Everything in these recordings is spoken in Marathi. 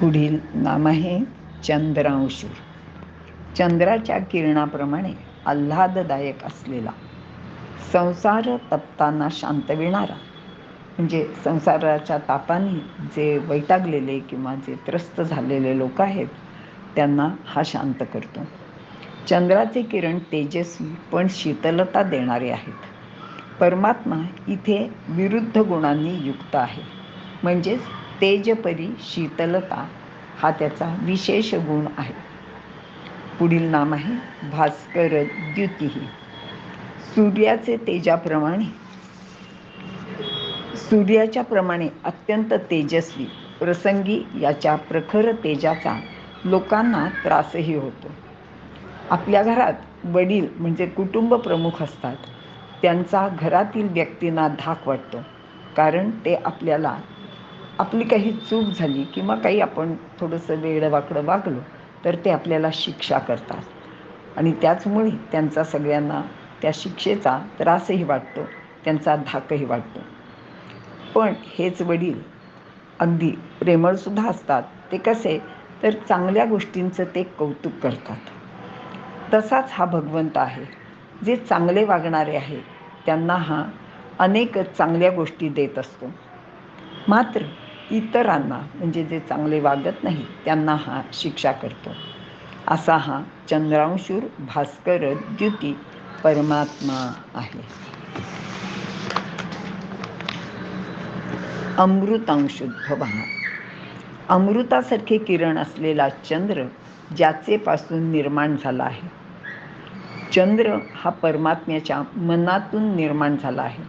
पुढील नाम आहे चंद्रांशू चंद्राच्या किरणाप्रमाणे आल्हाददायक असलेला संसार तप्तांना शांतविणारा म्हणजे संसाराच्या तापाने जे वैतागलेले किंवा जे त्रस्त झालेले लोक आहेत त्यांना हा शांत करतो. चंद्राचे किरण तेजस्वी पण शीतलता देणारे आहेत. परमात्मा इथे विरुद्ध गुणांनी युक्त आहे. म्हणजेच तेजपरी शीतलता हा त्याचा विशेष गुण आहे. पुढील नाम आहे भास्कर द्युती सूर्याचे तेजाप्रमाणे. सूर्याच्या प्रमाणे अत्यंत तेजस्वी प्रसंगी याच्या प्रखर तेजाचा लोकांना त्रासही होतो. आपल्या घरात वडील म्हणजे कुटुंब प्रमुख असतात. त्यांचा घरातील व्यक्तींना धाक वाटतो. कारण ते आपल्याला आपली काही चूक झाली किंवा काही आपण थोडंसं वेडवाकडं वागलो तर ते आपल्याला शिक्षा करतात. आणि त्याचमुळे त्यांचा सगळ्यांना त्या शिक्षेचा त्रासही वाटतो त्यांचा धाकही वाटतो. पण हेच वडील अगदी प्रेमळसुद्धा असतात. ते कसे? तर चांगल्या गोष्टींचं ते कौतुक करतात. तसाच हा भगवंत आहे. जे चांगले वागणारे आहे त्यांना हा अनेक चांगल्या गोष्टी देत असतो. मात्र इतरांना म्हणजे जे चांगले वागत नाही त्यांना हा शिक्षा करतो. असा हा चंद्रांशूर भास्कर द्युती परमात्मा आहे. अमृतांशुद्भव अमृतासारखे किरण असलेला चंद्र ज्याचे पासून निर्माण झाला आहे. चंद्र हा परमात्म्याच्या मनातून निर्माण झाला आहे.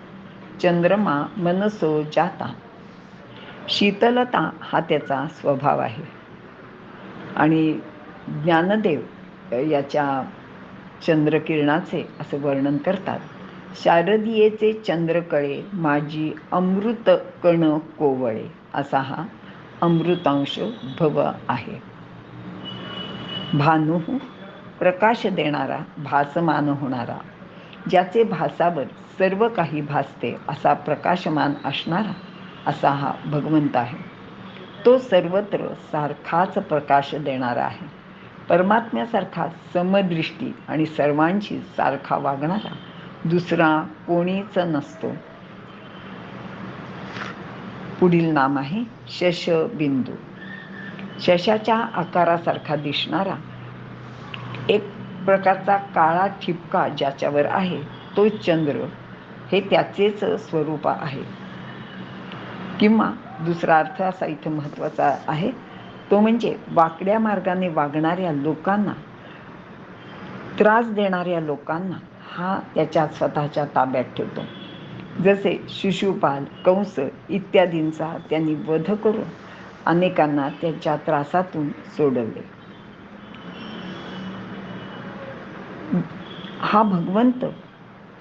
चंद्रमा मनसो जाता. शीतलता हा त्याचा स्वभाव आहे. आणि ज्ञानदेव याच्या चंद्रकिरणाचे असं वर्णन करतात. शारदीयेचे चंद्रकळे माझी अमृत कण कोवळे असा हा अमृतांश भव आहे. भानू प्रकाश देणारा भासमान होणारा ज्याचे भासावर सर्व काही भासते असा प्रकाशमान असणारा असा हा भगवंत आहे. तो सर्वत्र सारखाच प्रकाश देणारा आहे. परमात्म्यासारखा समदृष्टी आणि सर्वांशी सारखा वागणारा दुसरा कोणीच नसतो. पुढील नाम आहे शशबिंदू. शशाच्या आकारासारखा दिसणारा एक प्रकारचा काळा ठिपका ज्याच्यावर आहे तो चंद्र. हे त्याचेच स्वरूप आहे. किंवा दुसरा अर्थ असा इथे महत्त्वाचा आहे तो म्हणजे वाकड्या मार्गाने वागणाऱ्या लोकांना त्रास देणाऱ्या लोकांना हा त्याच्या स्वतःच्या ताब्यात ठेवतो. जसे शिशुपाल कंस इत्यादींचा त्यांनी वध करून अनेकांना त्यांच्या त्रासातून सोडवले. हा भगवंत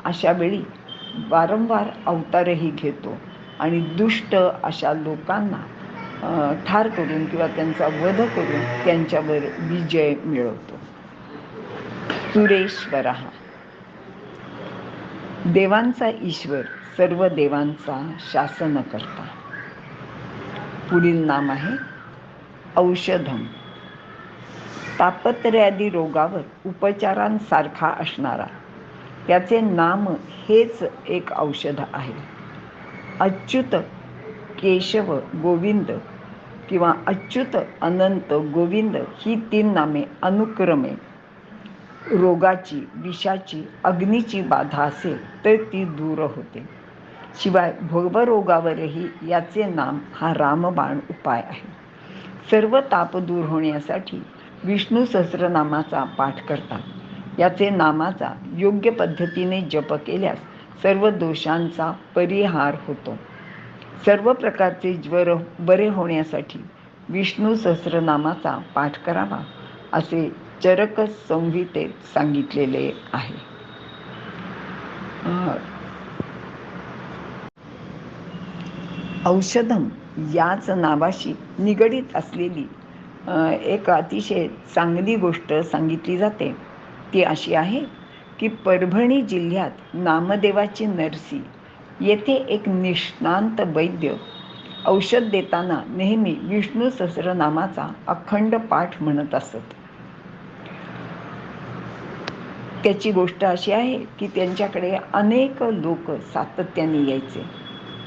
अशा वेळी वारंवार अवतारही घेतो. आणि दुष्ट अशा लोकांना ठार करून किंवा त्यांचा वध करून त्यांच्यावर विजय मिळवतो. सुरेश्वर. हा देवांचा ईश्वर सर्व देवांचा शासन करता पुढील नाम आहे औषधम. तापत्र्यादी रोगावर उपचारांसारखा असणारा. त्याचे नाम हेच एक औषध आहे. अच्युत केशव गोविंद किंवा अच्युत अनंत गोविंद ही तीन नामे अनुक्रमे. रोगाची विषाची अग्नीची बाधा असेल तर ती दूर होते. शिवाय भोगवरोगावरही याचे नाम हा रामबाण उपाय आहे. सर्व ताप दूर होण्यासाठी विष्णू सहस्रनामाचा पाठ करतात. याचे नामाचा योग्य पद्धतीने जप केल्यास सर्व दोषांचा परिहार होतो. सर्व प्रकारचे ज्वर बरे होण्यासाठी विष्णू सहस्रनामाचा पाठ करावा असे चरक संहितेत सांगितलेले आहे. औषधम याच नावाशी निगडीत असलेली एक अतिशय चांगली गोष्ट सांगितली जाते. ती अशी आहे की परभणी जिल्ह्यात नामदेवाची नरसी येथे एक निष्णांत वैद्य औषध देताना नेहमी विष्णू सहस्रनामाचा अखंड पाठ म्हणत असत. त्याची गोष्ट अशी आहे की त्यांच्याकडे अनेक लोक सातत्याने यायचे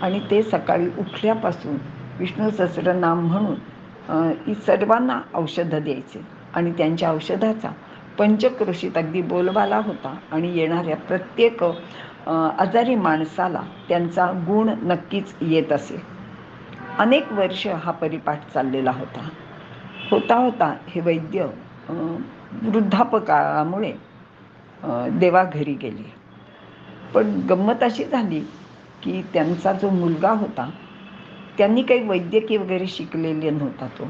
आणि ते सकाळी उठल्यापासून विष्णू सहस्रनाम म्हणून सर्वांना औषधं द्यायचे आणि त्यांच्या औषधाचा पंचक्रोशीत अगदी बोलबाला होता आणि येणाऱ्या प्रत्येक आजारी माणसाला त्यांचा गुण नक्कीच येत असे. अनेक वर्ष हा परिपाठ चाललेला होता. होता होता हे वैद्य वृद्धापकाळामुळे देवाघरी गेले. पण गंमत अशी झाली की त्यांचा जो मुलगा होता त्यांनी काही वैद्यकीय वगैरे शिकलेले नव्हता तो.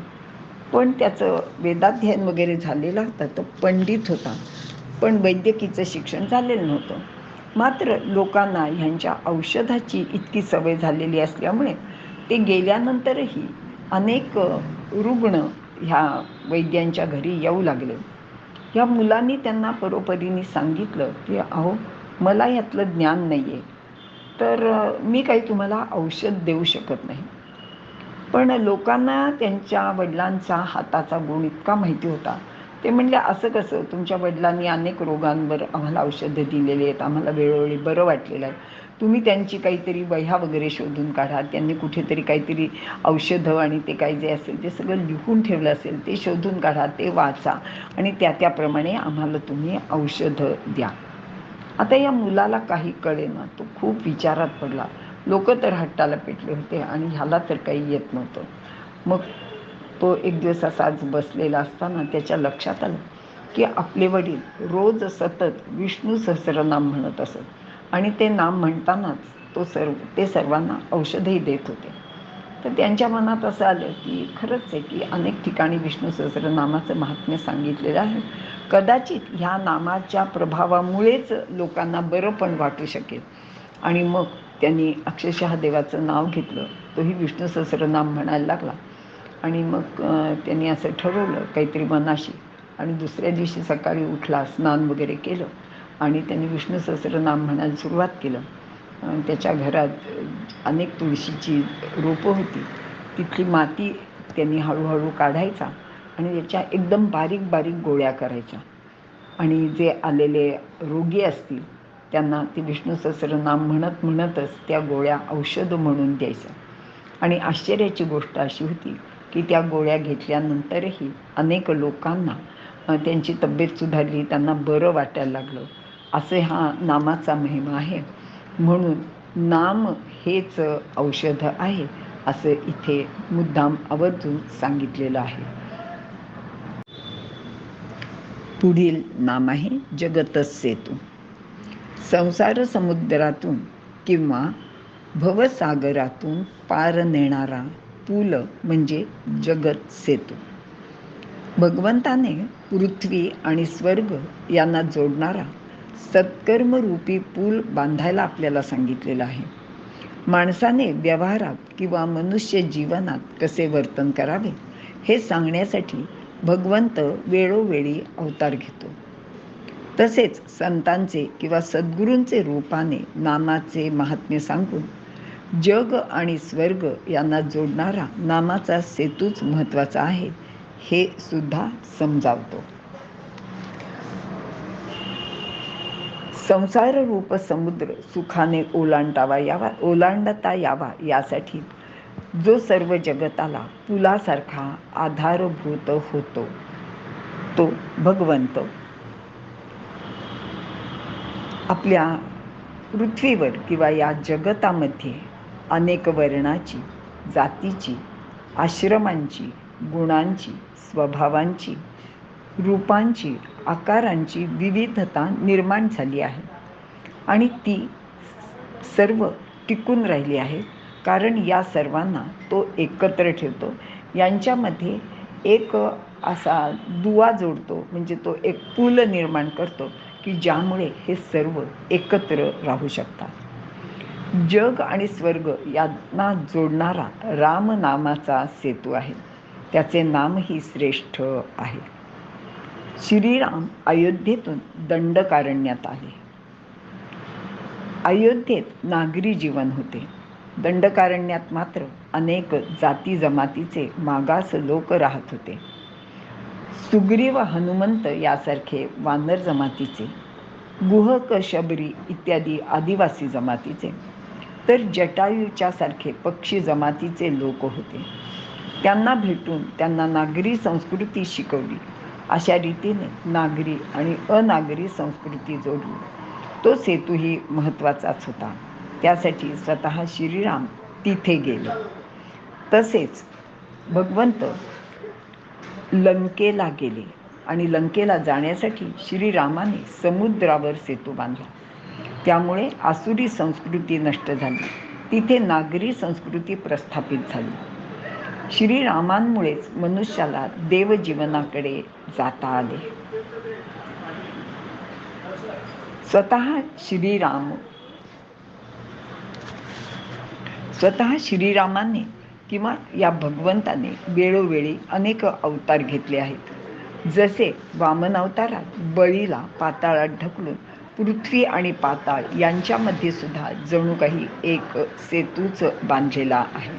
पण त्याचं वेदाध्ययन वगैरे झालेलं होतं तो पंडित होता. पण वैद्यकीचं शिक्षण झालेलं नव्हतं. मात्र लोकांना ह्यांच्या औषधाची इतकी सवय झालेली असल्यामुळे ते गेल्यानंतरही अनेक रुग्ण ह्या वैद्यांच्या घरी येऊ लागले. ह्या मुलांनी त्यांना परोपरीने सांगितलं की अहो मला यातलं ज्ञान नाही आहे तर मी काही तुम्हाला औषध देऊ शकत नाही. पण लोकांना त्यांच्या वडिलांचा हाताचा गुण इतका माहिती होता. ते म्हणले असं कसं? तुमच्या वडिलांनी अनेक रोगांवर आम्हाला औषधं दिलेली आहेत. आम्हाला वेळोवेळी बरं वाटलेलं आहे. तुम्ही त्यांची काहीतरी वह्या वगैरे शोधून काढा. त्यांनी कुठेतरी काहीतरी औषधं आणि ते काही जे असेल ते सगळं लिहून ठेवलं असेल ते शोधून काढा ते वाचा आणि त्या त्याप्रमाणे आम्हाला तुम्ही औषधं द्या. आता या मुलाला काही कळेना. तो खूप विचारात पडला. लोक तर हट्टाला पेटले होते आणि ह्याला तर काही येत नव्हतं. मग तो एक दिवस असाच बसलेला असताना त्याच्या लक्षात आलं की आपले वडील रोज सतत विष्णू सहस्रनाम म्हणत असत. आणि ते नाम म्हणतानाच तो सर्व ते सर्वांना औषधही देत होते. तर त्यांच्या मनात असं आलं की खरंच आहे की अनेक ठिकाणी विष्णू सहस्रनामाचं महात्म्य सांगितलेलं आहे. कदाचित ह्या नामाच्या प्रभावामुळेच लोकांना बरं पण वाटू शकेल. आणि मग त्यांनी अक्षरशः देवाचं नाव घेतलं. तोही विष्णू सहस्रनाम म्हणायला लागला. आणि मग त्यांनी असं ठरवलं काहीतरी मनाशी. आणि दुसऱ्या दिवशी सकाळी उठला स्नान वगैरे केलं. आणि त्यांनी विष्णू सहस्रनाम म्हणायला सुरुवात केलं. त्याच्या घरात अनेक तुळशीची रोपं होती. तिथली माती त्यांनी हळूहळू काढायचा आणि त्याच्या एकदम बारीक बारीक गोळ्या करायच्या. आणि जे आलेले रोगी असतील त्यांना ती विष्णू सहस्रनाम म्हणत म्हणतच त्या गोळ्या औषध म्हणून द्यायच्या. आणि आश्चर्याची गोष्ट अशी होती की त्या गोळ्या घेतल्यानंतरही अनेक लोकांना त्यांची तब्येत सुधारली त्यांना बरं वाटायला लागलं. असे हा नामाचा महिमा आहे. म्हणून नाम हेच औषध आहे असं इथे मुद्दाम आवर्जून सांगितलेलं आहे. पुढील नाम आहे जगतच सेतू संसार समुद्रातून किंवा भवसागरातून पार नेणारा पूल म्हणजे जगत सेतू. भगवंताने पृथ्वी आणि स्वर्ग यांना जोडणारा सत्कर्मरूपी पूल बांधायला आपल्याला सांगितलेलं आहे. माणसाने व्यवहारात किंवा मनुष्य जीवनात कसे वर्तन करावे हे सांगण्यासाठी भगवंत वेळोवेळी अवतार घेतो. तसेच संतांचे किंवा सद्गुरूंचे रूपाने नामाचे महात्म्य सांगून जग आणि स्वर्ग यांना जोडणारा नामाचा सेतूच महत्त्वाचा आहे हे सुद्धा समजावतो. संसार रूप समुद्र सुखाने ओलांडावा यावा ओलांडता यावा यासाठी जो सर्व जगताला पुलासारखा आधारभूत होतो तो भगवंत आपल्या पृथ्वीवर किंवा या जगतामध्ये अनेक वर्णाची जातीची आश्रमांची गुणांची स्वभावांची रूपांची आकारांची विविधता निर्माण झाली आहे. आणि ती सर्व टिकून राहिली आहे. कारण या सर्वांना तो एकत्र ठेवतो. यांच्यामध्ये एक असा दुवा जोडतो. म्हणजे तो एक पूल निर्माण करतो. की ज्यामुळे हे सर्व एकत्र राहू शकतात. जग आणि स्वर्ग यांना जोडणारा राम नामाचा सेतू आहे. त्याचे नामही श्रेष्ठ आहे. श्रीराम अयोध्येतून दंडकारण्यात आले. अयोध्येत नागरी जीवन होते. दंडकारण्यात मात्र अनेक जाती जमातीचे मागास लोक राहत होते. सुग्रीव हनुमंत यासारखे वानर जमातीचे गुहक शबरी इत्यादी आदिवासी जमातीचे तर जटायूच्या सारखे पक्षी जमातीचे लोक होते. त्यांना भेटून त्यांना नागरी संस्कृती शिकवली. अशा रीतीने नागरी आणि अनागरी संस्कृती जोडली. तो सेतूही महत्त्वाचाच होता. त्यासाठी स्वतः श्रीराम तिथे गेले. तसेच भगवंत लंकेला गेले आणि लंकेला जाण्यासाठी श्रीरामाने समुद्रावर सेतू बांधला. त्यामुळे आसुरी संस्कृती नष्ट झाली. तिथे नागरी संस्कृती प्रस्थापित झाली. श्रीरामांमुळेच मनुष्याला देवजीवनाकडे जाता आले. स्वतः श्रीराम स्वतः श्रीरामाने किंवा या भगवंताने वेळोवेळी अनेक अवतार घेतले आहेत. जसे वामन अवतारात बळीला पाताळात ढकलून पृथ्वी आणि पाताळ यांच्यामध्ये सुद्धा जणू काही एक सेतूच बांधलेला आहे.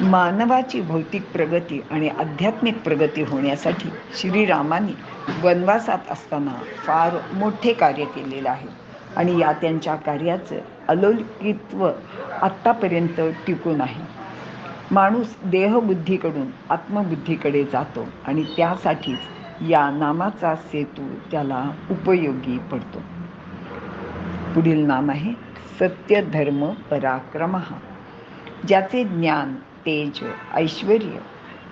मानवाची भौतिक प्रगती आणि आध्यात्मिक प्रगती होण्यासाठी श्रीरामाने वनवासात असताना फार मोठे कार्य केलेलं आहे आणि या त्यांच्या कार्याचं अलौकिकत्व आत्तापर्यंत टिकून आहे. माणूस देहबुद्धीकडून आत्मबुद्धीकडे जातो आणि त्यासाठीच या नामाचा सेतू त्याला उपयोगी पडतो. पुढील नाम आहे सत्य धर्म पराक्रम. ज्याचे ज्ञान तेज ऐश्वर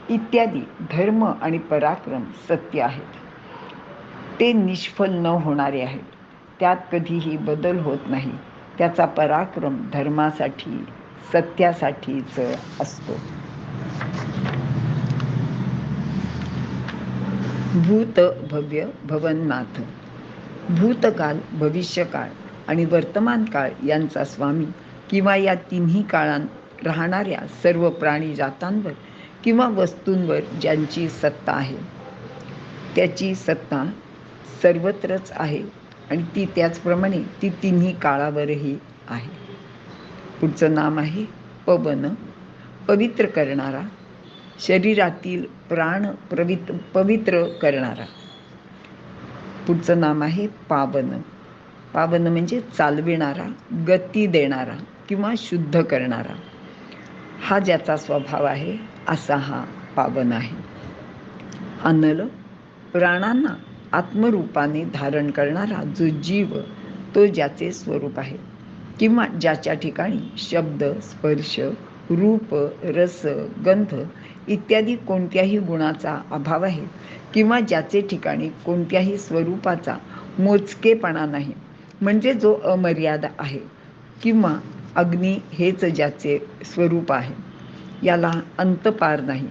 इत्यादी धर्म आणि पराक्रम सत्य आहेत. ते निष्फल न होणारे आहेत. त्यात कधीही बदल होत नाही. त्याचा पराक्रम धर्मासाठी सत्यासाठीच असतो. भूत भव्य भवननाथ भूतकाल भविष्यकाळ आणि वर्तमान काळ यांचा स्वामी किंवा या तिन्ही काळात राहणाऱ्या सर्व प्राणी जातांवर किंवा वस्तूंवर ज्यांची सत्ता आहे त्याची सत्ता सर्वत्रच आहे. आणि ती त्याचप्रमाणे ती तिन्ही काळावरही आहे. पुढचं नाम आहे पवन. पवित्र करणारा शरीरातील प्राण प्रवित पवित्र करणारा. पुढचं नाम आहे पावन. पावन म्हणजे चालविणारा गती देणारा किंवा शुद्ध करणारा. हा ज्याचा स्वभाव आहे असा हा पावन आहे. अनल प्राणांना आत्मरूपाने धारण करणारा जो जीव तो ज्याचे स्वरूप आहे. किंवा ज्याच्या ठिकाणी शब्द स्पर्श रूप रस गंध इत्यादी कोणत्याही गुणाचा अभाव आहे किंवा ज्याचे ठिकाणी कोणत्याही स्वरूपाचा मोजकेपणा नाही. म्हणजे जो अमर्याद आहे किंवा अग्नी हेच ज्याचे स्वरूप आहे. याला अंतपार नाही.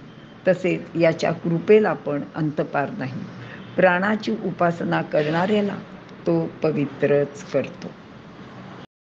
तसेच याच्या कृपेला पण अंतपार नाही. प्राणाची उपासना करणाऱ्याला तो पवित्रच करतो.